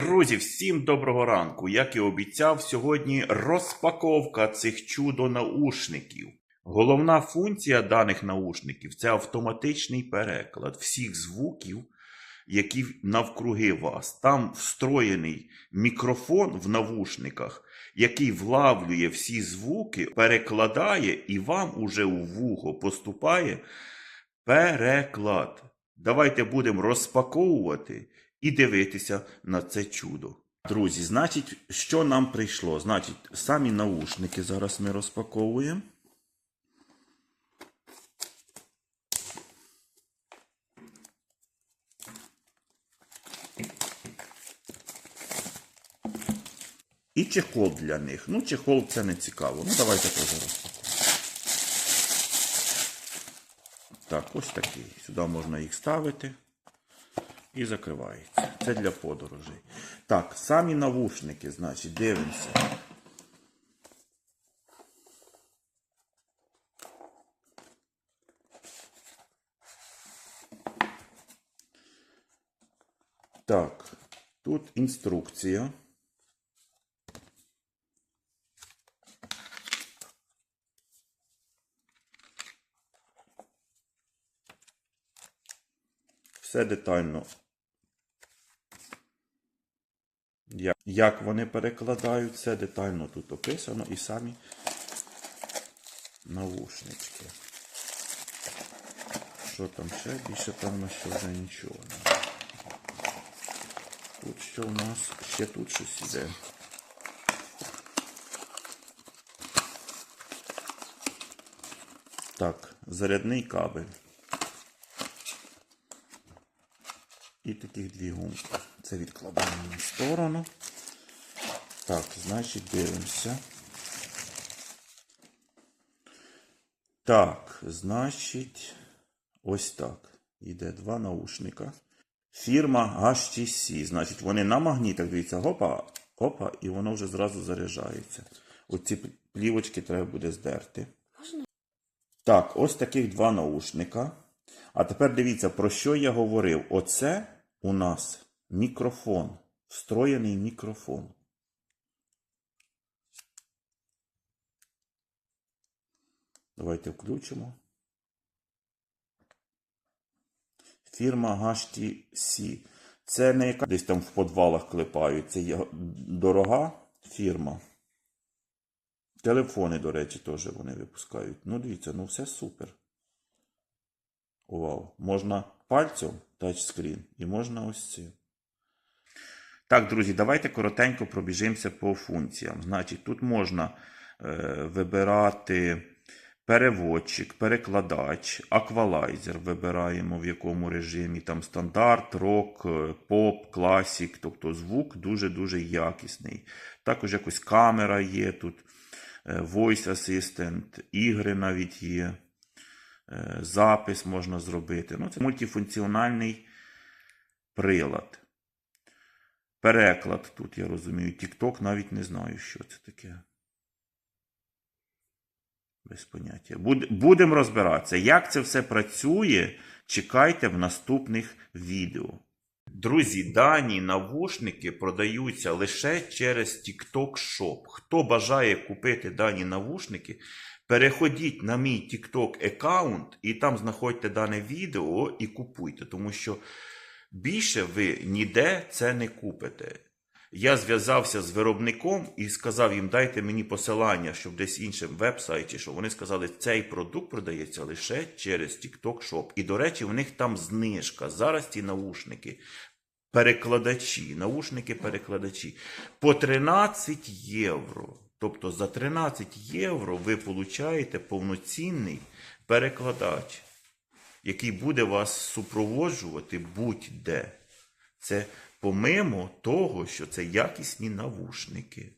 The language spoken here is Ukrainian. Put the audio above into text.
Друзі, всім доброго ранку. Як і обіцяв, сьогодні розпаковка цих чудо-наушників. Головна функція даних наушників це автоматичний переклад всіх звуків, які навкруги вас. Там встроєний мікрофон в навушниках, який влавлює всі звуки, перекладає і вам уже у вухо поступає переклад. Давайте будемо розпаковувати і дивитися на це чудо. Друзі, значить, що нам прийшло? Значить, самі наушники зараз ми розпаковуємо. І чехол для них. Ну, чехол це не цікаво. Ну, давайте теж розпакуємо. Так, ось такий. Сюди можна їх ставити і закривається. Це для подорожей. Так, самі навушники, значить, дивимося. Так, тут інструкція. Все детально. Як, вони перекладають, все детально тут описано і самі навушнички. Що там ще? Більше певно, що вже нічого немає. Тут що у нас? Ще тут щось іде. Так, зарядний кабель. І таких дві гумки. Це відкладаємо на сторону. Так, значить, дивимося. Так, значить, ось так. Іде два наушника. Фірма HTC. Значить, вони на магнітах, дивіться, гопа, опа, і воно вже зразу заряджається. Оці плівочки треба буде здерти. Так, ось таких два наушника. А тепер дивіться, про що я говорив. Оце у нас мікрофон, встроєний мікрофон. Давайте включимо. Фірма HTC. Це не яка десь там в подвалах клепають. Це дорога фірма. Телефони, до речі, теж вони випускають. Ну, дивіться, ну все супер. Вау. Можна пальцем тачскрін і можна ось цим. Так, друзі, давайте коротенько пробіжимося по функціям. Значить, тут можна е, вибирати переводчик, перекладач, аквалайзер вибираємо в якому режимі. Там стандарт, рок, е, поп, класік, тобто звук дуже-дуже якісний. Також якось камера є тут, е, voice assistant, ігри навіть є. Е, запис можна зробити. Ну, це мультифункціональний прилад. Переклад тут, я розумію, TikTok навіть не знаю, що це таке. Без поняття. Будемо розбиратися. Як це все працює, чекайте в наступних відео. Друзі, дані навушники продаються лише через TikTok Shop. Хто бажає купити дані навушники, переходіть на мій TikTok аккаунт і там знаходьте дане відео і купуйте, тому що більше ви ніде це не купите. Я зв'язався з виробником і сказав їм, дайте мені посилання, щоб десь іншим веб-сайті, вони сказали, цей продукт продається лише через TikTok Shop. І, до речі, в них там знижка. Зараз ті наушники, перекладачі, наушники-перекладачі по 13 євро. Тобто за 13 євро ви получаєте повноцінний перекладач, який буде вас супроводжувати будь-де. Це помимо того, що це якісні навушники.